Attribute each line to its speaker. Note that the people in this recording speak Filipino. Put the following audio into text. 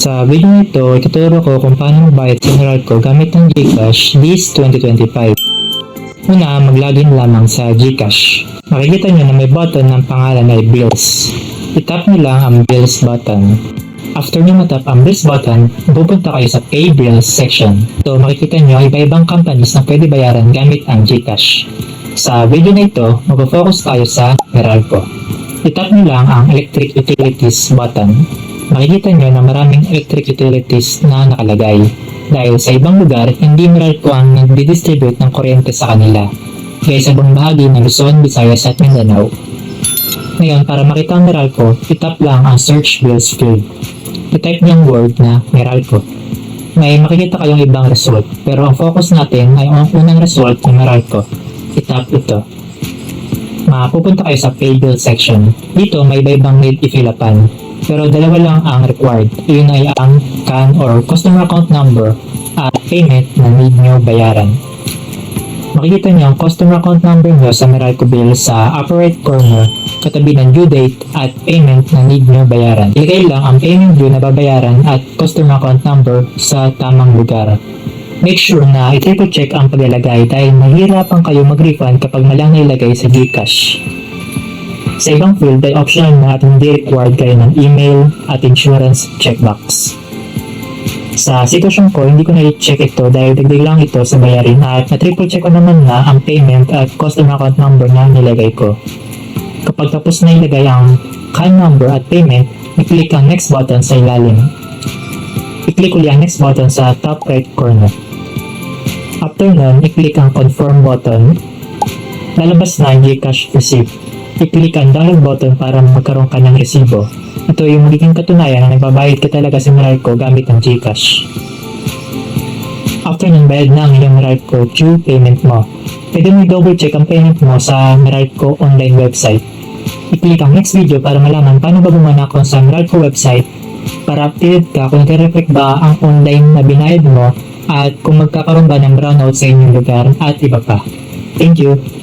Speaker 1: Sa video nito, ituturo ko kung paano magbayad sa Meralco gamit ng GCash this 2025. Una, mag-login lamang sa GCash. Makikita nyo na may button ng pangalan ay Bills. I-tap nyo lang ang Bills button. After nyo matap ang Bills button, pupunta kayo sa Pay Bills section. So makikita nyo iba-ibang companies na pwede bayaran gamit ang GCash. Sa video na ito, mag-focus tayo sa Meralco. I-tap nyo lang ang Electric Utilities button. Makikita nyo na maraming electric utilities na nakalagay. Dahil sa ibang lugar, hindi Meralco ang nagdi-distribute ng kuryente sa kanila. Kaya sa buong bahagi ng Luzon, Visayas at Mindanao. Ngayon, para makita ang Meralco, itap lang ang Search Bills field. I-type niyo ang word na Meralco. May makikita kayong ibang result, pero ang focus natin ay ang unang result ng Meralco. Itap ito. Mapupunta kayo sa Pay Bill section. Dito may iba-ibang need i-fill-upan. Pero dalawa lang ang required. Yun ay ang CAN or Customer Account Number at payment na need nyo bayaran. Makikita niyo ang customer account number nyo sa Meralco Bill sa upper right corner katabi ng due date at payment na need nyo bayaran. Ilagay lang ang payment due na babayaran at customer account number sa tamang lugar. Make sure na i-triple check ang paglalagay dahil mahirapan kayo mag-refund kapag malang nailagay sa Gcash. Sa ibang field ay optional na at hindi required kayo ng email at insurance checkbox. Sa sitwasyon ko, hindi ko na-check ito dahil dagdag lang ito sa bayarin at na-triple check ko naman na ang payment at customer account number na nilagay ko. Kapag tapos na ilagay ang CAN number at payment, i-click ang next button sa ilalim. I-click ulit ang next button sa top right corner. After nun, i-click ang confirm button. Lalabas na ang Gcash receipt. I-click ang download button para magkaroon ka ng resibo. Ito yung magiging katunayan na nagbabayad ka talaga sa Meralco gamit ang Gcash. After nun, bayad na ang iyong Meralco due payment mo. Pwede mo double check ang payment mo sa Meralco online website. I-click ang next video para malaman paano ba bumanakon sa Meralco website para updated ka kung nag-reflect ba ang online na binayad mo at kung magkakaroon ba ng brownout sa inyong lugar at iba pa. Thank you!